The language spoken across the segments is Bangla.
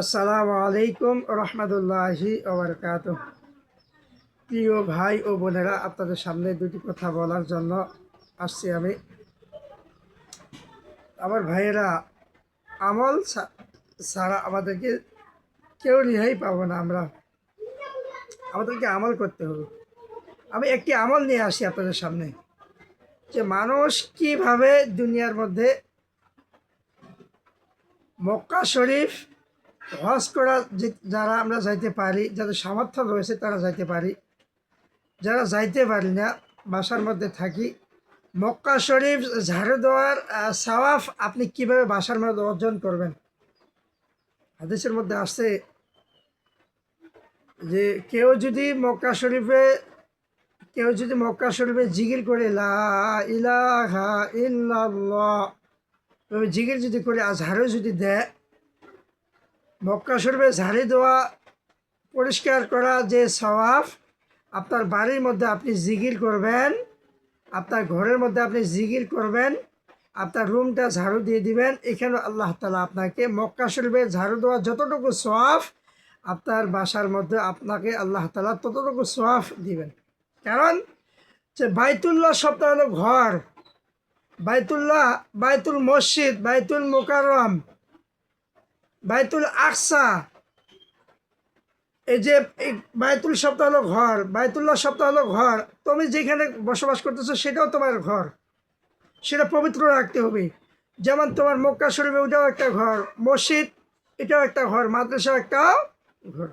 আসসালামু আলাইকুম রহমতুল্লাহি ওবরকাত। প্রিয় ভাই ও বোনেরা, আপনাদের সামনে দুটি কথা বলার জন্য আসছি আমি। আমার ভাইয়েরা, আমল ছাড়া আমাদেরকে কেউ রেহাই পাবো না আমরা। আমাদেরকে আমল করতে হবে। আমি একটি আমল নিয়ে আসি আপনাদের সামনে। যে মানুষ কীভাবে দুনিয়ার মধ্যে মক্কা শরীফ হজ করা যারা আমরা যাইতে পারি, যাদের সামর্থ্য রয়েছে, তারা যাইতে পারি। যারা যাইতে পারি না, বাসার মধ্যে থাকি। মক্কা শরীফ ঝাড়ু দেওয়ার সাওয়াফ আপনি কীভাবে বাসার মধ্যে অর্জন করবেন? হাদিসের মধ্যে আসছে যে, কেউ যদি মক্কা শরীফে, কেউ যদি মক্কা শরীফে জিগির করে, লা ইলাহা জিগির যদি করে আর ঝাড়ু যদি দেয় মক্কা শরীফে ঝাড়ি দেওয়া, পরিষ্কার করা যে সওয়াব, আপনার বাড়ির মধ্যে আপনি জিগির করবেন, আপনার ঘরের মধ্যে আপনি জিগির করবেন, আপনার রুমটা ঝাড়ু দিয়ে দিবেন, এখানে আল্লাহ তালা আপনাকে মক্কা শরীফে ঝাড়ু দেওয়া যতটুকু সোয়াফ আপনার বাসার মধ্যে আপনাকে আল্লাহ তালা ততটুকু সোয়াফ দিবেন। কারণ যে বাইতুল্লাহ শব্দ হলো ঘর, বাইতুল্লাহ, বাইতুল মসজিদ, বাইতুল মোকাররম বাইতুল আকসা। এই যে এই বাইতুল শব্দ হলো ঘর, বাইতুল্লাহ শব্দ হলো ঘর। তুমি যেখানে বসবাস করতেছো সেটাও তোমার ঘর। সেটা পবিত্র রাখতে হবে। যেমন তোমার মক্কা শরীফে ওটাও একটা ঘর, মসজিদ, এটাও একটা ঘর, মাদ্রাসাও একটা ঘর।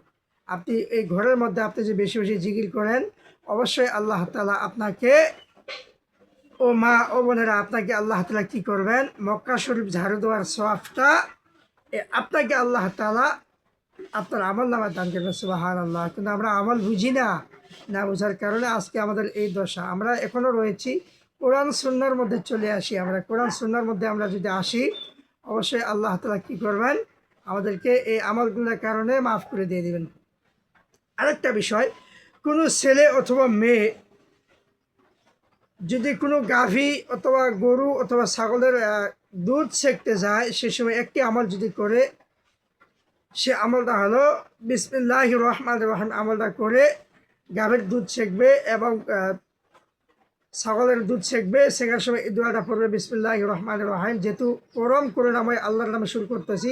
আপনি এই ঘরের মধ্যে আপনি যে বেশি বেশি জিকির করেন, অবশ্যই আল্লাহ তালা আপনাকে ও মা ও বোনেরা আপনাকে আল্লাহ তালা কী করবেন? মক্কা শরীফ ঝাড়ু দেওয়ার সফটা আপনাকে আল্লাহ তালা আপনার আমল নামা দান করবেন সুবাহান আল্লাহ কিন্তু আমরা আমল বুঝি না না বোঝার কারণে আজকে আমাদের এই দশা। আমরা এখনও রয়েছি, কোরআন, সুন্নার মধ্যে চলে আসি আমরা। কোরআন, সুন্নার মধ্যে আমরা যদি আসি, অবশ্যই আল্লাহ তালা কী করবেন? আমাদেরকে এই আমলগুলোর কারণে মাফ করে দিয়ে দেবেন। আরেকটা বিষয়, কোনো ছেলে অথবা মেয়ে যদি কোনো গাভী অথবা গরু অথবা ছাগলের দুধ সেঁকতে যায়, সে সময় একটি আমল যদি করে, সে আমলটা হলো বিসমিল্লাহ রহমান রহমান আমলটা করে গাভীর দুধ সেঁকবে এবং ছাগলের দুধ সেঁকবে শেখার সময় দোয়াটা পড়বে বিসমিল্লাহ রহমান রহিম। যেহেতু পরম করুণাময় আল্লাহর নামে শুরু করতেছি,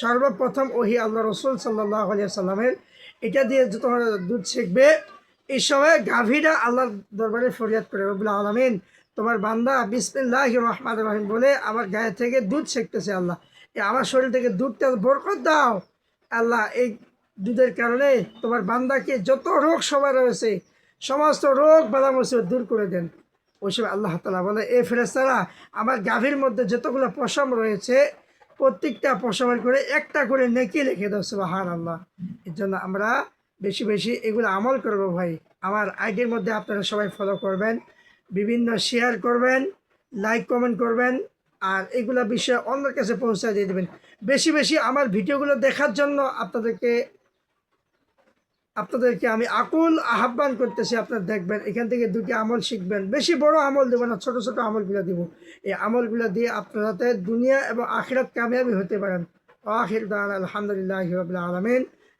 সর্বপ্রথম ওহি আল্লাহ রসুল সাল্লাহ আলিয়া সাল্লামের এটা দিয়ে যে তোমার দুধ সেঁকবে এই সময় গাভীরা আল্লাহর দরবারে ফরিয়াদ করে রবুল্লা আলমিন, তোমার বান্দা বিসমিল্লাহ রহমান রহিম বলে আমার গায়ে থেকে দুধ সেঁকতেছে আল্লাহ। আমার শরীর থেকে দুধটা বরকত দাও। আল্লাহ, এই দুধের কারণে তোমার বান্দাকে যত রোগ সবার রয়েছে, সমস্ত রোগ বালা মুসিবত দূর করে দেন। ওই সময় আল্লাহ তালা বলে, এ ফেরেস্তারা আমার গাভীর মধ্যে যতগুলো পশম রয়েছে, প্রত্যেকটা পশমের করে একটা করে নেকি লিখে দাও সুবাহান আল্লাহ এর জন্য আমরা বেশি বেশি এগুলো আমল করব ভাই। আমার আইডির মধ্যে আপনারা সবাই ফলো করবেন, বিভিন্ন শেয়ার করবেন লাইক কমেন্ট করবেন, আর এগুলো বিষয়ে অন্যের কাছে পৌঁছে দিয়ে দেবেন। বেশি বেশি আমার ভিডিওগুলো দেখার জন্য আপনাদেরকে আপনাদেরকে আমি আকুল আহ্বান করতেছি, আপনারা দেখবেন, এখান থেকে দুটি আমল শিখবেন। বেশি বড় আমল দেবো না, ছোট ছোট আমলগুলো দিব। এই আমলগুলো দিয়ে আপনারা দুনিয়া এবং আখিরাত কামিয়াবি হতে পারেন। আখির আলহামদুলিল্লাহ আলমিন।